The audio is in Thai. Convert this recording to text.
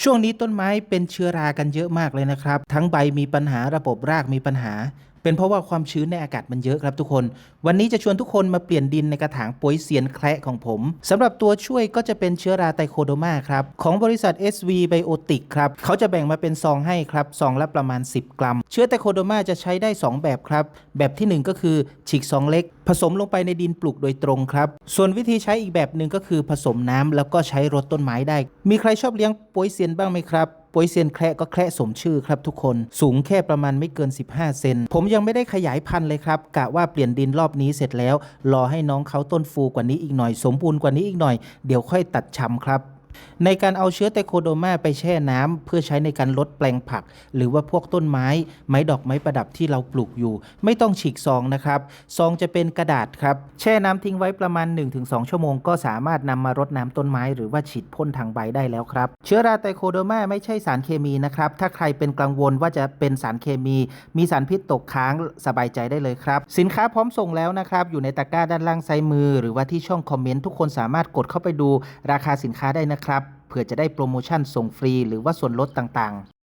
ช่วงนี้ต้นไม้เป็นเชื้อรากันเยอะมากเลยนะครับ ทั้งใบมีปัญหาระบบรากมีปัญหา เป็นเพราะว่าความชื้นในอากาศมันเยอะครับทุกคน วันนี้จะชวนทุกคนมาเปลี่ยนดินในกระถางปุ๋ยเสียนแคระของผมสำหรับตัวช่วยก็จะเป็นเชื้อราไตโคโดมาครับ ของบริษัท SV Biotic ครับ เขาจะแบ่งมาเป็นซองให้ครับซองละประมาณ 10 กรัม เชื้อไตโคโดมาจะใช้ได้ 2 แบบครับ แบบทีหนึ่1 ก็คือฉีกซองเล็ก ผสมลงไปในดินปลูกโดยตรงครับ ส่วนวิธีใช้อีกแบบหนึ่งก็คือผสมน้ำแล้วก็ใช้รดต้นไม้ได้ มีใครชอบเลี้ยงปุ๋ยเซียนบ้างไหมครับ ปวยเซียนแคระก็แคระสมชื่อครับทุกคน สูงแค่ประมาณไม่เกิน 15 เซน ผมยังไม่ได้ขยายพันธุ์เลยครับ กะว่าเปลี่ยนดินรอบนี้เสร็จแล้ว รอให้น้องเขาต้นฟูกว่านี้อีกหน่อย สมบูรณ์กว่านี้อีกหน่อย เดี๋ยวค่อยตัดชำครับ ในการเอาเชื้อไตโคโดมาไปแช่น้ำเพื่อใช้ในการลดแปลงผัก หรือว่าพวกต้นไม้ ไม้ดอกไม้ประดับที่เราปลูกอยู่ ไม่ต้องฉีกซองนะครับซองจะเป็นกระดาษครับแช่น้ำทิ้งไว้ประมาณ 1-2 ชั่วโมง ก็สามารถนำมารดน้ำต้นไม้ หรือว่าฉีดพ่นทางใบได้แล้วครับ เชื้อราไตโคโดมาไม่ใช่สารเคมีนะครับถ้าใครเป็นกังวลว่าจะเป็นสารเคมี มีสารพิษตกค้างสบายใจได้เลยครับ สินค้าพร้อมส่งแล้วนะครับอยู่ในตะกร้าด้านล่างซ้ายมือ หรือว่าที่ช่องคอมเมนต์ทุกคนสามารถกดเข้าไปดูราคาสินค้าได้นะครับเผื่อจะได้โปรโมชั่นส่งฟรีหรือว่าส่วนลดต่างๆ